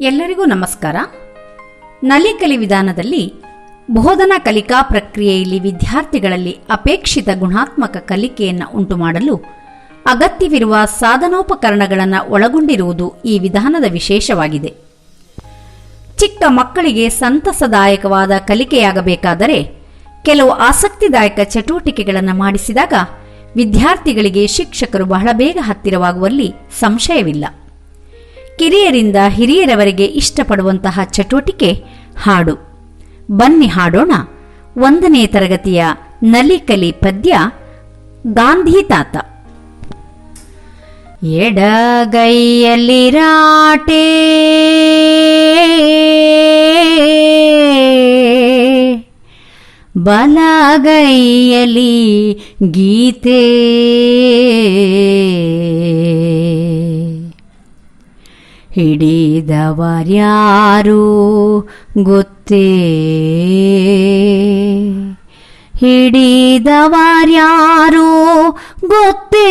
ಎಲ್ಲರಿಗೂ ನಮಸ್ಕಾರ. ನಲಿಕಲಿ ವಿಧಾನದಲ್ಲಿ ಬೋಧನಾ ಕಲಿಕಾ ಪ್ರಕ್ರಿಯೆಯಲ್ಲಿ ವಿದ್ಯಾರ್ಥಿಗಳಲ್ಲಿ ಅಪೇಕ್ಷಿತ ಗುಣಾತ್ಮಕ ಕಲಿಕೆಯನ್ನು ಉಂಟುಮಾಡಲು ಅಗತ್ಯವಿರುವ ಸಾಧನೋಪಕರಣಗಳನ್ನು ಒಳಗೊಂಡಿರುವುದು ಈ ವಿಧಾನದ ವಿಶೇಷವಾಗಿದೆ. ಚಿಕ್ಕ ಮಕ್ಕಳಿಗೆ ಸಂತಸದಾಯಕವಾದ ಕಲಿಕೆಯಾಗಬೇಕಾದರೆ ಕೆಲವು ಆಸಕ್ತಿದಾಯಕ ಚಟುವಟಿಕೆಗಳನ್ನು ಮಾಡಿಸಿದಾಗ ವಿದ್ಯಾರ್ಥಿಗಳಿಗೆ ಶಿಕ್ಷಕರು ಬಹಳ ಬೇಗ ಹತ್ತಿರವಾಗುವಲ್ಲಿ ಸಂಶಯವಿಲ್ಲ. ಕಿರಿಯರಿಂದ ಹಿರಿಯರವರೆಗೆ ಇಷ್ಟಪಡುವಂತಹ ಚಟುವಟಿಕೆ ಹಾಡು. ಬನ್ನಿ ಹಾಡೋಣ. ಒಂದನೇ ತರಗತಿಯ ನಲಿಕಲಿ ಪದ್ಯ, ಗಾಂಧಿ ತಾತ. ಎಡಗೈಯಲ್ಲಿ ರಾಟೆ, ಬಲಗೈಯಲ್ಲಿ ಗೀತೆ. ಹಿಡಿದವರ್ಯಾರು ಗೊತ್ತೇ? ಹಿಡಿದವರ್ಯಾರು ಗೊತ್ತೇ?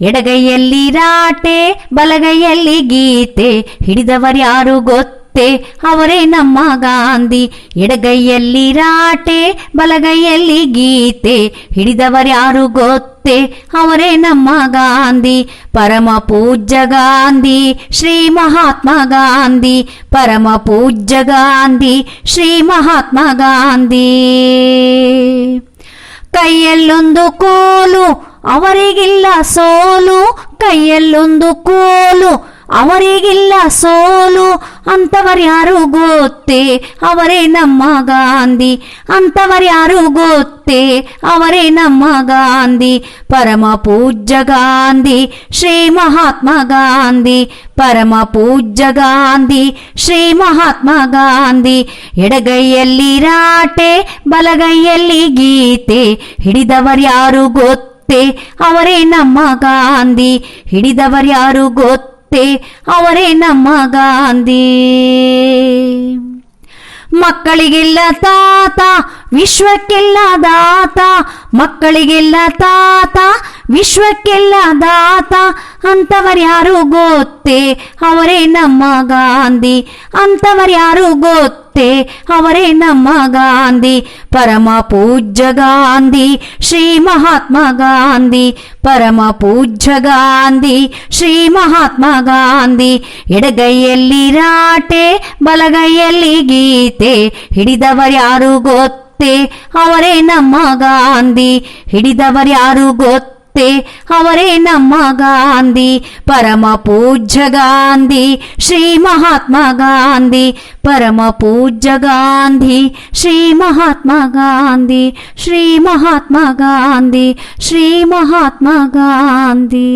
ಎಡಗೈಯಲ್ಲಿ ರಾಟೆ ಬಲಗೈಯಲ್ಲಿ ಗೀತೆ ಹಿಡಿದವರ್ಯಾರು ಗೊತ್ತೇ? ಅವರೇ ನಮ್ಮ ಗಾಂಧಿ. ಎಡಗೈಯಲ್ಲಿ ರಾಟೆ, ಬಲಗೈಯಲ್ಲಿ ಗೀತೆ. ಹಿಡಿದವರ್ಯಾರು ಗೊತ್ತೆ, ಅವರೇ ನಮ್ಮ ಗಾಂಧಿ. ಪರಮ ಪೂಜ್ಯ ಗಾಂಧಿ, ಶ್ರೀ ಮಹಾತ್ಮ ಗಾಂಧಿ. ಪರಮ ಪೂಜ್ಯ ಗಾಂಧಿ, ಶ್ರೀ ಮಹಾತ್ಮ ಗಾಂಧಿ. ಕೈಯಲ್ಲೊಂದು ಕೋಲು, ಅವರಿಗಿಲ್ಲ ಸೋಲು. ಕೈಯಲ್ಲೊಂದು ಕೋಲು ಅವರಿಗಿಲ್ಲ ಸೋಲು ಅಂತವರ್ಯಾರು ಗೊತ್ತೇ? ಅವರೇ ನಮ್ಮ ಗಾಂಧಿ ಅಂತವರ್ಯಾರು ಗೊತ್ತೇ? ಅವರೇ ನಮ್ಮ ಗಾಂಧಿ, ಪರಮ ಪೂಜ್ಯ ಗಾಂಧಿ, ಶ್ರೀ ಮಹಾತ್ಮ ಗಾಂಧಿ, ಪರಮ ಪೂಜ್ಯ ಗಾಂಧಿ, ಶ್ರೀ ಮಹಾತ್ಮ ಗಾಂಧಿ. ಎಡಗೈಯಲ್ಲಿ ರಾಟೆ, ಬಲಗೈಯಲ್ಲಿ ಗೀತೆ ಹಿಡಿದವರ್ಯಾರು ಗೊತ್ತೇ? ಅವರೇ ನಮ್ಮ ಗಾಂಧಿ ಹಿಡಿದವರ್ಯಾರು ಗೊತ್ತೇ? ಅವರೇ ನಮ್ಮ ಗಾಂಧಿ. ಮಕ್ಕಳಿಗೆಲ್ಲ ತಾತ, ವಿಶ್ವಕ್ಕೆಲ್ಲ ದಾತ, ಮಕ್ಕಳಿಗೆಲ್ಲ ತಾತ, ವಿಶ್ವಕ್ಕೆಲ್ಲ ದಾತ ಅಂತವರ್ಯಾರು ಗೊತ್ತೇ ಅವರೇ ನಮ್ಮ ಗಾಂಧಿ, ಅಂತವರ್ಯಾರು ಗೊತ್ತೇ ಅವರೇ ನಮ್ಮ ಗಾಂಧಿ, ಪರಮ ಪೂಜ್ಯ ಗಾಂಧಿ, ಶ್ರೀ ಮಹಾತ್ಮ ಗಾಂಧಿ, ಪರಮ ಪೂಜ್ಯ ಗಾಂಧಿ, ಶ್ರೀ ಮಹಾತ್ಮ ಗಾಂಧಿ, ಎಡಗೈಯಲ್ಲಿ ರಾಟೆ, ಬಲಗೈಯಲ್ಲಿ ಗೀತೆ, ಹಿಡಿದವರ್ಯಾರು ಗೊತ್ತೇ ಅವರೇ ನಮ್ಮ ಗಾಂಧಿ, ಹಿಡಿದವರ್ಯಾರು ಗೊತ್ತೇ ಅವರೇ ನಮ್ಮ ಗಾಂಧಿ ಪರಮ ಪೂಜ್ಯ ಗಾಂಧಿ ಶ್ರೀ ಮಹಾತ್ಮ ಗಾಂಧಿ ಪರಮ ಪೂಜ್ಯ ಗಾಂಧಿ ಶ್ರೀ ಮಹಾತ್ಮ ಗಾಂಧಿ ಶ್ರೀ ಮಹಾತ್ಮ ಗಾಂಧಿ ಶ್ರೀ ಮಹಾತ್ಮ ಗಾಂಧಿ